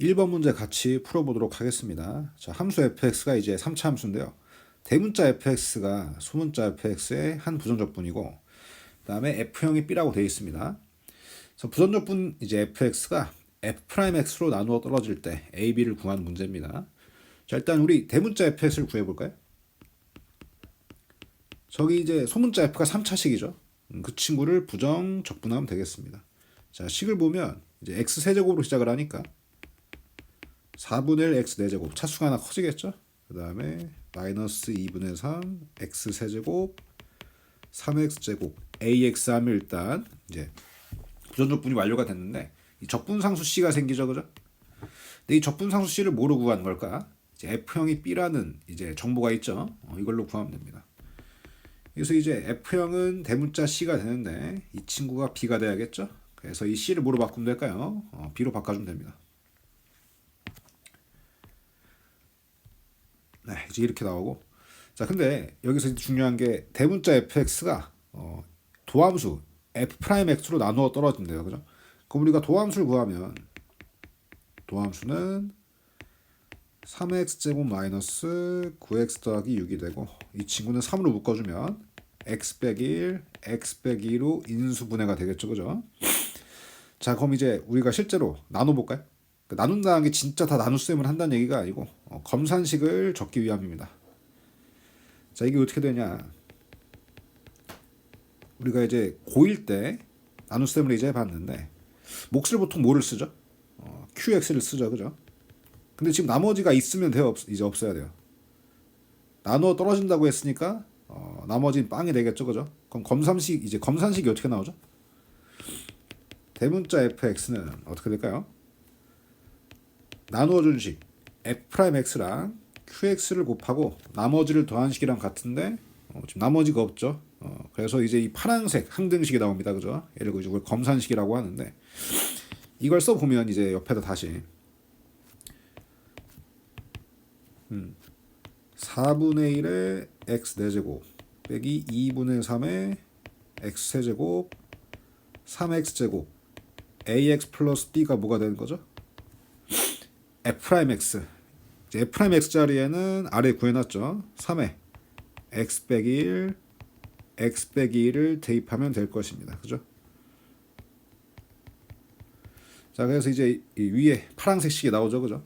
1번 문제 같이 풀어보도록 하겠습니다. 자, 함수 fx가 이제 3차 함수인데요. 대문자 fx가 소문자 fx의 한 부정적분이고 그다음에 f형이 b라고 되어 있습니다. 그래서 부정적분 이제 fx가 f'x로 나누어 떨어질 때 a, b를 구하는 문제입니다. 자, 일단 우리 대문자 fx를 구해 볼까요? 저기 이제 소문자 f가 3차식이죠. 음, 그 친구를 부정 적분하면 되겠습니다. 자, 식을 보면 이제 x 세제곱으로 시작을 하니까 4분의 1 x 4제곱 차수가 하나 커지겠죠? 그 다음에 마이너스 2분의 3 x 세제곱 3x 제곱 ax 하면 일단 이제 부정적분이 완료가 됐는데 이 적분상수 c가 생기죠, 그죠? 근데 이 적분상수 c를 뭐로 구하는 걸까? 이제 f형이 b라는 이제 정보가 있죠. 어, 이걸로 구하면 됩니다. 그래서 이제 f형은 대문자 c가 되는데 이 친구가 b가 돼야겠죠? 그래서 이 c를 뭐로 바꾸면 될까요? 어, b로 바꿔주면 됩니다. 네, 이제 이렇게 나오고. 자, 근데 여기서 중요한 게 대문자 fx가 어, 도함수 f'x로 나누어 떨어진대요. 그죠? 그럼 우리가 도함수를 구하면 도함수는 3x 제곱 마이너스 9x 더하기 6이 되고 이 친구는 3으로 묶어주면 x 빼기 1, x 빼기 2로 인수분해가 되겠죠. 그죠? 자, 그럼 이제 우리가 실제로 나눠볼까요? 그 나눈다는 게 진짜 다 나눗셈을 한다는 얘기가 아니고 어, 검산식을 적기 위함입니다. 자 이게 어떻게 되냐? 우리가 이제 고1 때 나눗셈을 이제 봤는데 몫을 보통 뭐를 쓰죠? 어, QX를 쓰죠, 그죠? 근데 지금 나머지가 있으면 돼요, 없, 이제 없어야 돼요. 나누어 떨어진다고 했으니까 어, 나머지는 빵이 되겠죠, 그죠? 그럼 검산식 이제 검산식이 어떻게 나오죠? 대문자 fx는 어떻게 될까요? 나누어 준 식 f'x랑 qx를 곱하고 나머지를 더한 식이랑 같은데 어, 지금 나머지가 없죠. 어, 그래서 이제 이 파란색 항등식이 나옵니다. 그죠? 예를 들어 이걸 검산식이라고 하는데 이걸 써 보면 이제 옆에다 다시 음, 4분의 1의 x 4제곱 빼기 2분의 3의 x 세제곱 3x 제곱 ax 플러스 b가 뭐가 되는 거죠? F'x f'x 자리에는 아래 구해놨죠. 3에 x 빼기 1 x 빼기 1을 대입하면 될 것입니다. 그죠? 자 그래서 이제 이 위에 파란색 식이 나오죠. 그죠?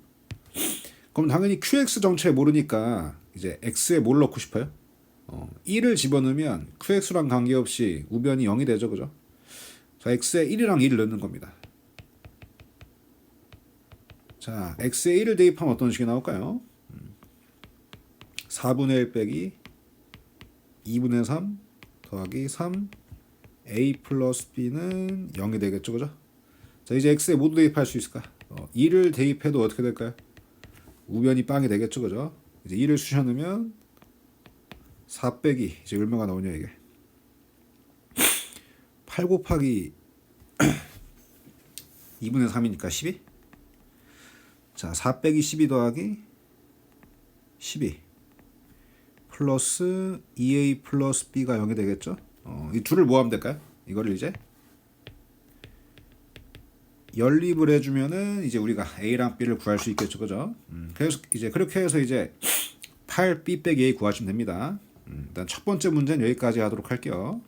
그럼 당연히 qx 정체 모르니까 이제 x에 뭘 넣고 싶어요? 어, 1을 집어넣으면 qx랑 관계없이 우변이 0이 되죠. 그죠? 자 x에 1이랑 2를 넣는 겁니다 자, x에 1을 대입하면 어떤 식이 나올까요? 4분의 1 빼기 2분의 3 더하기 3 a 플러스 b는 0이 되겠죠, 그죠? 자, 이제 x에 모두 대입할 수 있을까? 어, 2를 대입해도 어떻게 될까요? 우변이 빵이 되겠죠, 그죠? 이제 2를 쑤셔 넣으면 4 빼기 이제 얼마가 나오냐 이게 8 곱하기 2분의 3이니까 12? 자, 4 빼기 12 더하기 12 플러스 2a 플러스 b가 0이 되겠죠? 어, 이 둘을 뭐 하면 될까요? 이거를 이제 연립을 해주면은 이제 우리가 a랑 b를 구할 수 있겠죠, 그죠? 음, 그래서 이제 그렇게 해서 이제 8b 빼기 a 구하시면 됩니다. 음, 일단 첫 번째 문제는 여기까지 하도록 할게요.